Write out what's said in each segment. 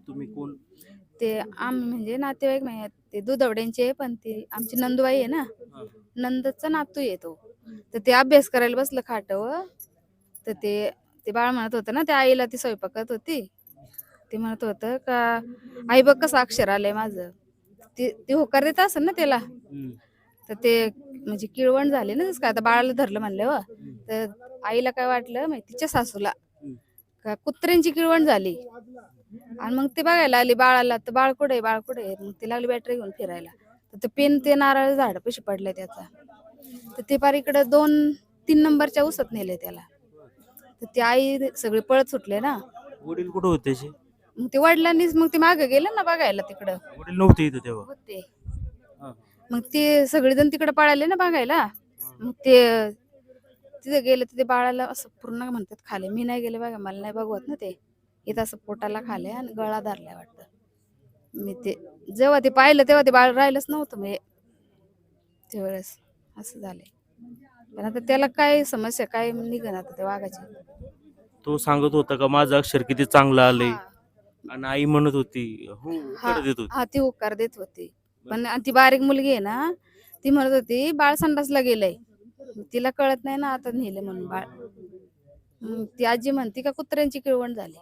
तुम्ही कोण? ते आम्ही म्हणजे नातेवाईक नाही आहेत. ते दुधवड्यांचे आहे, पण ते आमची नंदुबाई आहे ना हा. नंदचा नातू आहे तो. तर ते अभ्यास करायला बसलं खाटावर तर ते ते बाळ म्हणत होतं ना त्या आईला ती स्वयंपाकात होती. ते म्हणत होतं का आई बघ कसं अक्षर आलंय माझं. ते ते होकार देत असेल ना त्याला. हम्म. तर ते म्हणजे किळवण झाली ना जसं काय आता बाळाला धरलं म्हणल्यावर तर आईला काय वाटलं माहिती तिच्या सासूला हम्म. का कुत्र्यांची किळवण झाली. आणि मग ते बघायला आली बाळाला तर बाळ कुठे बाळ कुठे मग ती लागली बॅटरी घेऊन फिरायला. तर ते पेन ते नारळ झाड पैसे पडले त्याचा. तर ते पार इकडं दोन तीन नंबरच्या उसत नेले त्याला. तर ती आई सगळे पळत सुटले ना. वडील कुठं होते त्याचे मग ते वडिलांनीच मग ते मागे गेले ना बघायला तिकडं. वडील नव्हते इथं तेव्हा. होते. हा. मग ते सगळेजण तिकडे पळाले ना बघायला. मग ते तिथे गेले तिथे बाळाला असं पूर्ण म्हणतात खाले. मी नाही गेले बघा मला नाही बघवत ना ते. इथं असं पोटाला खाले आणि गळा धरलाय वाटतं. मी ते जेव्हा ते पाहिलं तेव्हा ते बाळ राहिलंच नव्हतं म्हणजे त्यावेळेस असं झालंय. पण आता त्याला काय समस्या काय निघन आता त्या वाघाची? तो सांगत होता का माझं अक्षर किती चांगलं आलंय. आणि आई म्हणत होती हो हा. उत्तर देत होती. हा ती होकार देत होती. पण आणि ती बारीक मुलगी आहे ना ती म्हणत होती बाळ संडासला गेलंय. तिला कळत नाही ना आता नेलं म्हणून बाळ. मग ती आजी म्हणती का कुत्र्यांची किळवण झाली?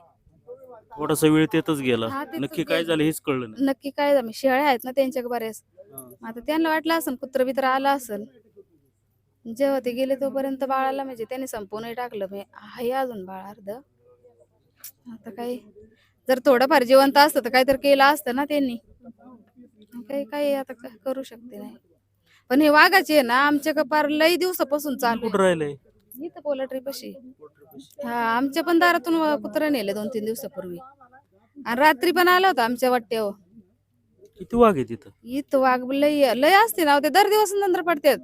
थोडासा वेळ तेतच गेला. हा, नक्की काय गेलं. झालं हेच कळलं नाही. नक्की काय झालं? शेळ्या आहेत ना त्यांच्या बऱ्याच. आता त्यांना वाटलं असन कुत्र बित्र आलं असन जेव्हा ते गेले तोपर्यंत बाळाला म्हणजे त्याने संपूर्ण टाकलं. म्हणजे आहे अजून बाळ अर्ध. आता काय? जर थोडंफार जिवंत असतं तर काहीतरी केलं असतं ना त्यांनी. काही काही आता करू शकते नाही. पण हे वाघाचे आहे ना आमच्या कपार लई दिवसापासून चालू कुठं राहिलंय. इथं पोल्ट्री पशी हा आमच्या पण दारातून व- कुत्रा नेले दोन तीन दिवसापूर्वी. आणि रात्री पण आला होता आमच्या वाट्यावर. किती वाघ आहे तिथं? इथं वाघ लय लय असते ना ते दर दिवस नंतर पडतात.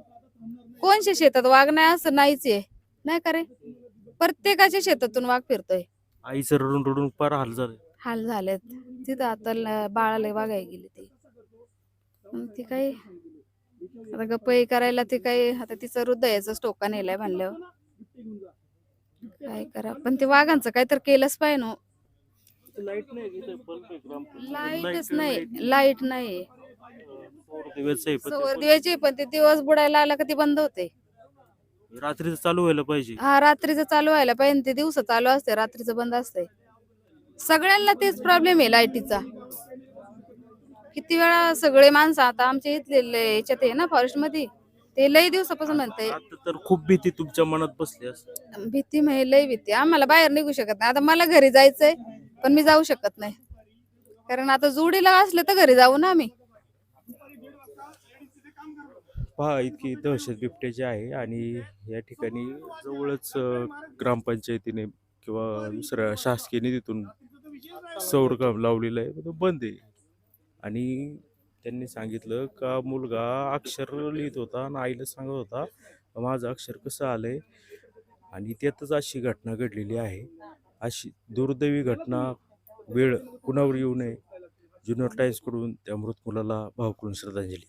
कोणच्या शेतात वाघ नाही असं नाहीच आहे. नाही का रे? प्रत्येकाच्या शेतातून वाघ फिरतोय. आईचं रडून रडून फार हाल झाले. हाल झालेत. तिथं आता ल- बाळाला वागाय गेली ती. मग ती काही आता गप्पई करायला ती काही आता तिचं हृदयाचा टोका नेलाय म्हणल्यावर. काय करा? पण ते वाघांचं काहीतरी केलंच पाहिजे ना लाइट नाही लाईटच नाही. लाइट नाही. सौर सवर दिवायची पण ते दिवस बुडायला आला का ती बंद होते. रात्री चालू व्हायला पाहिजे. हा रात्रीचं चालू व्हायला पाहिजे ते दिवस चालू असते रात्रीचं बंद असते. सगळ्यांना तेच प्रॉब्लेम आहे लाईटीचा किती वेळा सगळे माणसं आता आमच्या इथले याच्यात आहे ना फॉरेस्टमध्ये. ते लई दिवसापासून म्हणते. आता तर खूप भीती तुमच्या मनात बसली असं भीती म्हणजे लई भीती. आम्हाला बाहेर निघू शकत नाही. आता मला घरी जायचंय पण मी जाऊ शकत नाही. कारण आता जोडीला असले तर घरी जाऊ ना आम्ही. पहा इतकी दहशत बिबट्याची आहे आणि या ठिकाणी जवळच अं, ग्रामपंचायतीने किंवा दुसऱ्या शासकीय निधीतून सौर काम लावलेलं आहे. पण तो बंद आहे. आणि त्यांनी सांगितलं का मुलगा अक्षर लिहित होता आणि आईला सांगत होता माझं अक्षर कसं आलंय? आणि त्यातच अशी घटना घडलेली आहे. अशी दुर्दैवी घटना वेळ कुणावर येऊ नये. ज्युनियर टाईम्सकडून त्या मृत मुलाला भावकडून श्रद्धांजली.